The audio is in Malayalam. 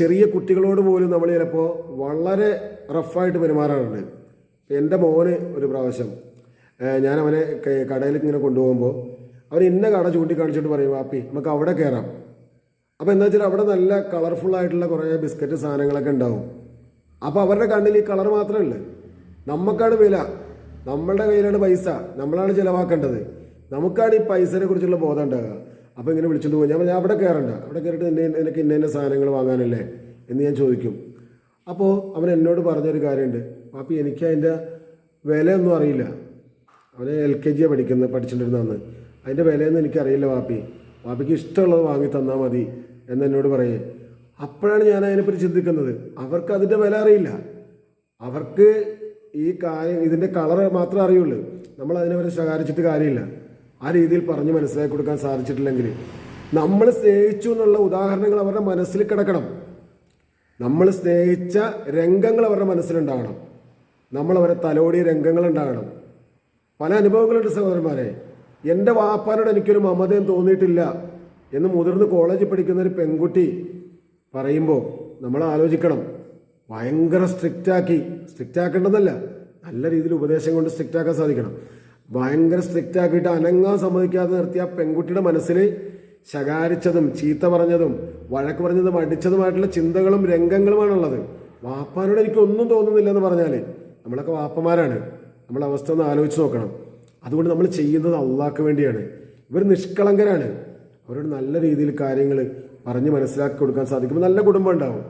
ചെറിയ കുട്ടികളോട് പോലും നമ്മൾ ചിലപ്പോൾ വളരെ റഫായിട്ട് പെരുമാറാറുണ്ട്. എന്റെ മോന് ഒരു പ്രാവശ്യം ഞാൻ അവനെ കടയിൽ ഇങ്ങനെ കൊണ്ടുപോകുമ്പോൾ അവൻ ഇന്ന കട ചൂണ്ടിക്കാണിച്ചിട്ട് പറയും വാപ്പി നമുക്ക് അവിടെ കയറാം അപ്പോൾ എന്താ വെച്ചാൽ അവിടെ നല്ല കളർഫുൾ ആയിട്ടുള്ള കുറേ ബിസ്ക്കറ്റ് സാധനങ്ങളൊക്കെ ഉണ്ടാവും. അപ്പോൾ അവരുടെ കണ്ണിൽ ഈ കളർ മാത്രമല്ല നമുക്കാണ് വില നമ്മളുടെ കയ്യിലാണ് പൈസ നമ്മളാണ് ചിലവാക്കേണ്ടത്. നമുക്കാണ് ഈ പൈസയെ കുറിച്ചുള്ള ബോധം ഉണ്ടാകുക അപ്പോൾ ഇങ്ങനെ വിളിച്ചിട്ട് പോകും ഞാൻ അവിടെ കയറണ്ട അവിടെ കയറിയിട്ട് എന്നെ എനിക്ക് ഇന്ന ഇന്ന സാധനങ്ങൾ വാങ്ങാനല്ലേ? എന്ന് ഞാൻ ചോദിക്കും. അപ്പോൾ അവൻ എന്നോട് പറഞ്ഞൊരു കാര്യമുണ്ട് പാപ്പി എനിക്ക് അതിന്റെ വിലയൊന്നും അറിയില്ല. അവൻ എൽ കെ ജിയാണ് പഠിക്കുന്നത് പഠിച്ചിട്ടിരുന്നന്ന് അതിന്റെ വിലയൊന്നും എനിക്കറിയില്ല വാപ്പി വാപ്പിക്ക് ഇഷ്ടമുള്ളത് വാങ്ങി തന്നാൽ മതി. എന്ന് എന്നോട് പറയേ. അപ്പോഴാണ് ഞാൻ അതിനെപ്പറ്റി ചിന്തിക്കുന്നത്. അവർക്ക് അതിന്റെ വില അറിയില്ല. അവർക്ക് ഈ കാര്യം ഇതിന്റെ കളർ മാത്രമേ അറിയുള്ളൂ. നമ്മൾ അതിനെ വരെ ശകാരിച്ചിട്ട് കാര്യമില്ല. ആ രീതിയിൽ പറഞ്ഞ് മനസ്സിലാക്കി കൊടുക്കാൻ സാധിച്ചിട്ടില്ലെങ്കിൽ നമ്മൾ സ്നേഹിച്ചു എന്നുള്ള ഉദാഹരണങ്ങൾ അവരുടെ മനസ്സിൽ കിടക്കണം. നമ്മൾ സ്നേഹിച്ച രംഗങ്ങൾ അവരുടെ മനസ്സിലുണ്ടാകണം നമ്മൾ അവരെ തലോടിയ രംഗങ്ങൾ ഉണ്ടാകണം. പല അനുഭവങ്ങളുണ്ട് സഹോദരന്മാരെ. എന്റെ വാപ്പാനോട് എനിക്കൊരു മമതയും തോന്നിയിട്ടില്ല എന്ന് മുതിർന്ന് കോളേജിൽ പഠിക്കുന്ന ഒരു പെൺകുട്ടി പറയുമ്പോൾ നമ്മൾ ആലോചിക്കണം. ഭയങ്കര സ്ട്രിക്റ്റാക്കി സ്ട്രിക്റ്റ് ആക്കേണ്ടതല്ല. നല്ല രീതിയിൽ ഉപദേശം കൊണ്ട് സ്ട്രിക്റ്റാക്കാൻ സാധിക്കണം. ഭയങ്കര സ്ട്രിക്റ്റ് ആക്കിയിട്ട് അനങ്ങാൻ സമ്മതിക്കാതെ നിർത്തിയ പെൺകുട്ടിയുടെ മനസ്സിൽ ശകാരിച്ചതും ചീത്ത പറഞ്ഞതും വഴക്ക് പറഞ്ഞതും അടിച്ചതുമായിട്ടുള്ള ചിന്തകളും രംഗങ്ങളുമാണുള്ളത്. വാപ്പാനോട് എനിക്ക് ഒന്നും തോന്നുന്നില്ല എന്ന് പറഞ്ഞാൽ നമ്മളൊക്കെ വാപ്പമാരാണ്. നമ്മളെ അവസ്ഥ ഒന്ന് ആലോചിച്ച് നോക്കണം. അതുകൊണ്ട് നമ്മൾ ചെയ്യുന്നത് അള്ളാഹ്ക്ക് വേണ്ടിയാണ്. ഇവർ നിഷ്കളങ്കരാണ്. അവരോട് നല്ല രീതിയിൽ കാര്യങ്ങൾ പറഞ്ഞ് മനസ്സിലാക്കി കൊടുക്കാൻ സാധിക്കുമ്പോൾ നല്ല കുടുംബം ഉണ്ടാവും.